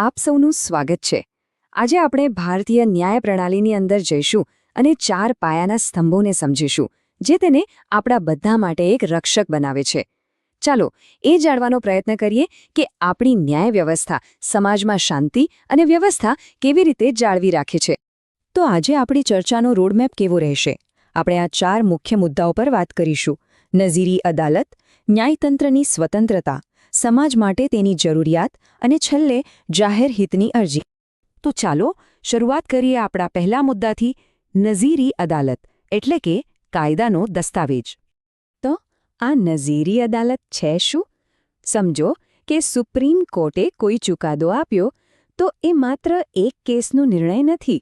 આપ સૌનું સ્વાગત છે. આજે આપણે ભારતીય ન્યાય પ્રણાલીની અંદર જઈશું અને ચાર પાયાના સ્તંભોને સમજીશું, જે તેને આપણા બધા માટે એક રક્ષક બનાવે છે. ચાલો, એ જાણવાનો પ્રયત્ન કરીએ કે આપણી ન્યાય વ્યવસ્થા સમાજમાં શાંતિ અને વ્યવસ્થા કેવી રીતે જાળવી રાખે છે. તો આજે આપણી ચર્ચાનો રોડમેપ કેવો રહેશે? આપણે આ ચાર મુખ્ય મુદ્દાઓ પર વાત કરીશું. નઝીરી અદાલત, ન્યાયતંત્રની સ્વતંત્રતા સમાજ માટે તેની જરૂરિયાત અને છેલ્લે જાહેર હિતની અરજી. તો ચાલો શરૂઆત કરીએ આપણા પહેલા મુદ્દાથી, નઝીરી અદાલત, એટલે કે કાયદાનો દસ્તાવેજ. તો આ નઝીરી અદાલત છે શું? સમજો કે સુપ્રીમ કોર્ટે કોઈ ચુકાદો આપ્યો તો એ માત્ર એક કેસનો નિર્ણય નથી,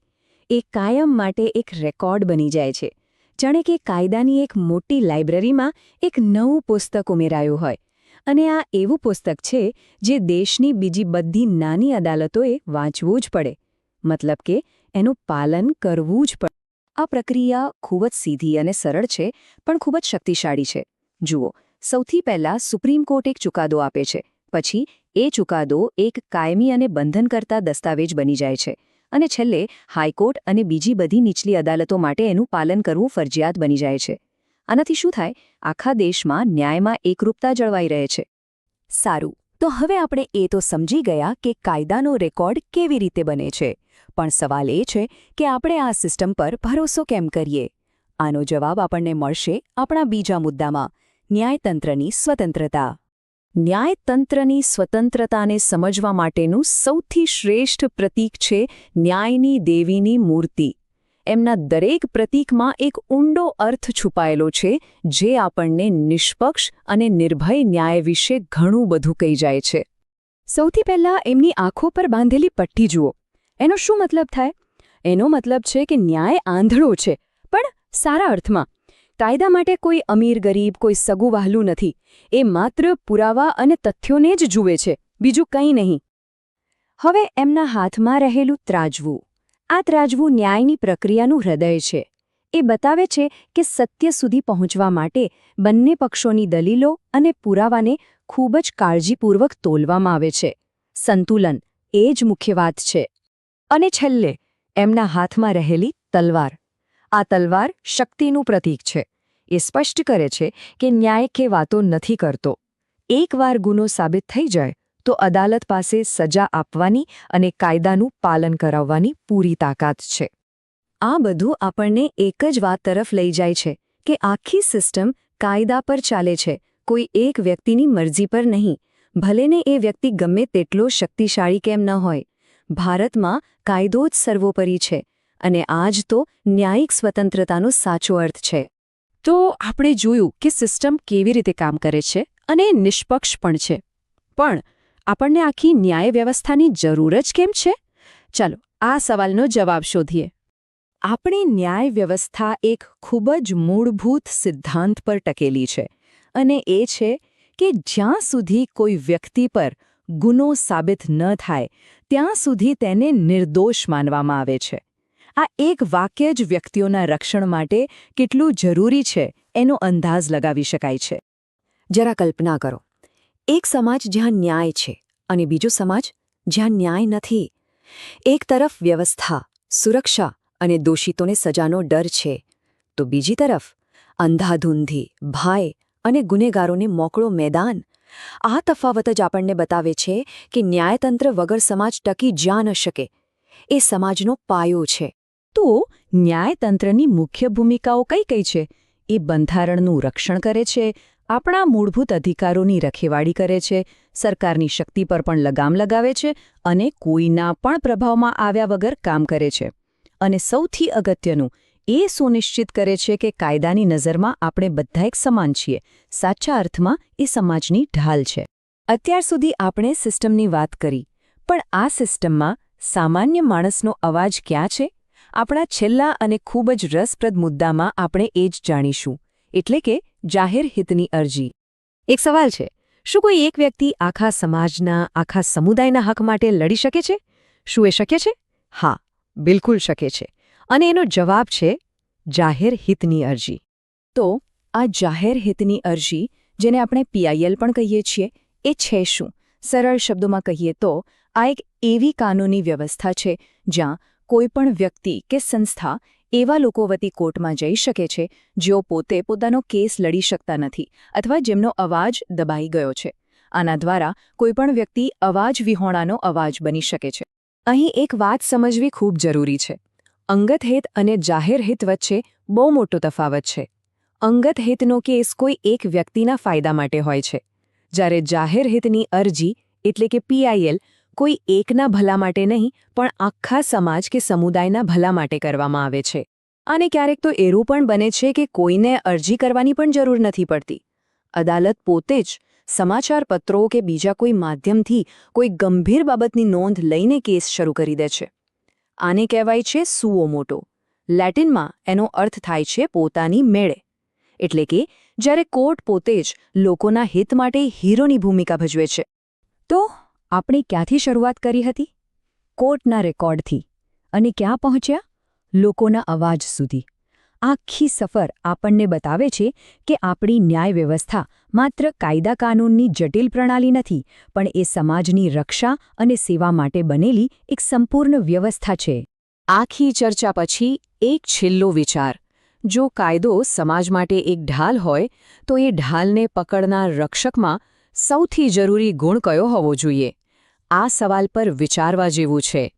એ કાયમ માટે એક રેકોર્ડ બની જાય છે. જાણે કે કાયદાની એક મોટી લાઇબ્રેરીમાં એક નવું પુસ્તક ઉમેરાયું હોય. અને આ એવું પુસ્તક છે જે દેશની બીજી બધી નાની અદાલતોએ વાંચવું જ પડે. મતલબ કે એનું પાલન કરવું જ પડે. આ પ્રક્રિયા ખૂબ જ સીધી અને સરળ છે, પણ ખૂબ જ શક્તિશાળી છે. જુઓ, સૌથી પહેલા સુપ્રીમ કોર્ટ એક ચુકાદો આપે છે, પછી એ ચુકાદો એક કાયમી અને બંધનકર્તા દસ્તાવેજ બની જાય છે અને છેલ્લે હાઈકોર્ટ અને બીજી બધી નીચલી અદાલતો માટે એનું પાલન કરવું ફરજિયાત બની જાય છે. આનાથી શું થાય? આખા દેશમાં ન્યાયમાં એકરૂપતા જળવાઈ રહે છે. સારું. તો હવે આપણે એ તો સમજી ગયા કે કાયદાનો રેકોર્ડ કેવી રીતે બને છે. પણ સવાલ એ છે કે આપણે આ સિસ્ટમ પર ભરોસો કેમ કરીએ? આનો જવાબ આપણને મળશે આપણા બીજા મુદ્દામાં. ન્યાયતંત્રની સ્વતંત્રતા. ન્યાયતંત્રની સ્વતંત્રતાને સમજવા માટેનું સૌથી શ્રેષ્ઠ પ્રતીક છે ન્યાયની દેવીની મૂર્તિ. એમના દરેક પ્રતીકમાં એક ઊંડો અર્થ છુપાયેલો છે, જે આપણને નિષ્પક્ષ અને નિર્ભય ન્યાય વિશે ઘણું બધું કહી જાય છે. સૌથી પહેલાં એમની આંખો પર બાંધેલી પટ્ટી જુઓ. એનો શું મતલબ થાય? એનો મતલબ છે કે ન્યાય આંધળો છે, પણ સારા અર્થમાં. કાયદા માટે કોઈ અમીર ગરીબ, કોઈ સગું વહાલું નથી. એ માત્ર પુરાવા અને તથ્યોને જ જુએ છે, બીજું કંઈ નહીં. હવે એમના હાથમાં રહેલું ત્રાજવું. આ ત્રાજવું ન્યાયની પ્રક્રિયાનું હૃદય છે. એ બતાવે છે કે સત્ય સુધી પહોંચવા માટે બંને પક્ષોની દલીલો અને પુરાવાને ખૂબ જ કાળજીપૂર્વક તોલવામાં આવે છે. સંતુલન એ જ મુખ્ય વાત છે. અને છેલ્લે, એમના હાથમાં રહેલી તલવાર. આ તલવાર શક્તિનું પ્રતીક છે. એ સ્પષ્ટ કરે છે કે ન્યાય કે વાતો નથી કરતો. એકવાર ગુનો સાબિત થઈ જાય તો અદાલત પાસે સજા આપવાની અને કાયદાનું પાલન કરાવવાની પૂરી તાકાત છે. આ બધું આપણને એક જ વાત તરફ લઈ જાય છે કે આખી સિસ્ટમ કાયદા પર ચાલે છે. કોઈ એક વ્યક્તિની મરજી પર નહીં. ભલેને એ વ્યક્તિ ગમે તેટલો શક્તિશાળી કેમ ન હોય. ભારતમાં કાયદો જ સર્વોપરી છે અને આ જ તો ન્યાયિક સ્વતંત્રતાનો સાચો અર્થ છે. તો આપણે જોયું કે સિસ્ટમ કેવી રીતે કામ કરે છે અને નિષ્પક્ષ પણ છે. પણ આપણને આખી ન્યાય વ્યવસ્થાની જરૂર જ કેમ છે? ચાલો, આ સવાલનો જવાબ શોધીએ. આપણી ન્યાય વ્યવસ્થા એક ખૂબ જ મૂળભૂત સિદ્ધાંત પર ટકેલી છે અને એ છે કે જ્યાં સુધી કોઈ વ્યક્તિ પર ગુનો સાબિત ન થાય, ત્યાં સુધી તેને નિર્દોષ માનવામાં આવે છે. આ એક વાક્ય જ વ્યક્તિઓના રક્ષણ માટે કેટલું જરૂરી છે એનો અંદાજ લગાવી શકાય છે. જરા કલ્પના કરો. એક સમાજ જ્યાં ન્યાય છે અને બીજો સમાજ જ્યાં ન્યાય નથી. એક તરફ વ્યવસ્થા, સુરક્ષા અને દોષિતોને સજાનો ડર છે, તો બીજી તરફ અંધાધૂંધી ભાઈ અને ગુનેગારોને મોકળો મેદાન. આ તફાવત જ આપણને બતાવે છે કે ન્યાયતંત્ર વગર સમાજ ટકી જ્યાં ન શકે. એ સમાજનો પાયો છે. તો ન્યાયતંત્રની મુખ્ય ભૂમિકાઓ કઈ કઈ છે? એ બંધારણનું રક્ષણ કરે છે આપણા મૂળભૂત અધિકારોની રખેવાળી કરે છે, સરકારની શક્તિ પર પણ લગામ લગાવે છે અને કોઈના પણ પ્રભાવમાં આવ્યા વગર કામ કરે છે. અને સૌથી અગત્યનું, એ સુનિશ્ચિત કરે છે કે કાયદાની નજરમાં આપણે બધા એક સમાન છીએ. સાચા અર્થમાં, એ સમાજની ઢાલ છે. અત્યાર સુધી આપણે સિસ્ટમની વાત કરી, પણ આ સિસ્ટમમાં સામાન્ય માણસનો અવાજ ક્યાં છે? આપણા છેલ્લા અને ખૂબ જ રસપ્રદ મુદ્દામાં આપણે એ જ જાણીશું. એટલે કે જાહેર હિતની અરજી. એક સવાલ છે, શું કોઈ એક વ્યક્તિ આખા સમાજના, આખા સમુદાયના હક માટે લડી શકે છે? શું એ શક્ય છે? હા, બિલકુલ શકે છે. અને એનો જવાબ છે, જાહેર હિતની અરજી. તો, આ જાહેર હિતની અરજી, જેને આપણે પીઆઈએલ પણ કહીએ છીએ, એ છે શું? સરળ શબ્દોમાં કહીએ તો, આ એક એવી કાનૂની વ્યવસ્થા છે, જ્યાં કોઈપણ વ્યક્તિ કે સંસ્થા એવા લોકો વતી કોર્ટમાં જઈ શકે છે, જેઓ પોતે પોતાનો કેસ લડી શકતા નથી અથવા જેમનો અવાજ દબાઈ ગયો છે. આના દ્વારા કોઈપણ વ્યક્તિ અવાજ વિહોણાનો અવાજ બની શકે છે. અહીં એક વાત સમજવી ખૂબ જરૂરી છે. અંગત હિત અને જાહેર હિત વચ્ચે બહુ મોટો તફાવત છે. અંગત હિતનો કેસ કોઈ એક વ્યક્તિના ફાયદા માટે હોય છે. જ્યારે જાહેર હિતની અરજી એટલે કે પીઆઈએલ કોઈ એકના ભલા માટે નહીં, પણ આખા સમાજ કે સમુદાયના ભલા માટે કરવામાં આવે છે. અને ક્યારેક તો એવું પણ બને છે કે કોઈને અરજી કરવાની પણ જરૂર નથી પડતી. અદાલત પોતે જ સમાચાર પત્રો કે બીજા કોઈ માધ્યમથી કોઈ ગંભીર બાબતની નોંધ લઈને કેસ શરૂ કરી દે છે. આને કહેવાય છે સુઓ મોટો. લેટિનમાં એનો અર્થ થાય છે પોતાની મેળે. એટલે કે જ્યારે કોર્ટ પોતે જ લોકોના હિત માટે હીરોની ભૂમિકા ભજવે છે. તો આપણે ક્યાંથી શરૂઆત કરી હતી? કોર્ટના રેકોર્ડથી. અને ક્યાં પહોંચ્યા? લોકોના અવાજ સુધી. આખી સફર આપણને બતાવે છે કે આપણી ન્યાય વ્યવસ્થા માત્ર કાયદા કાનૂનની જટિલ પ્રણાલી નથી, પણ એ સમાજની રક્ષા અને સેવા માટે બનેલી એક સંપૂર્ણ વ્યવસ્થા છે. આખી ચર્ચા પછી એક છેલ્લો વિચાર. જો કાયદો સમાજ માટે એક ઢાલ હોય, તો એ ઢાલને પકડનાર રક્ષકમાં સૌથી જરૂરી ગુણ કયો હોવો જોઈએ? આ સવાલ પર વિચારવા જેવું છે.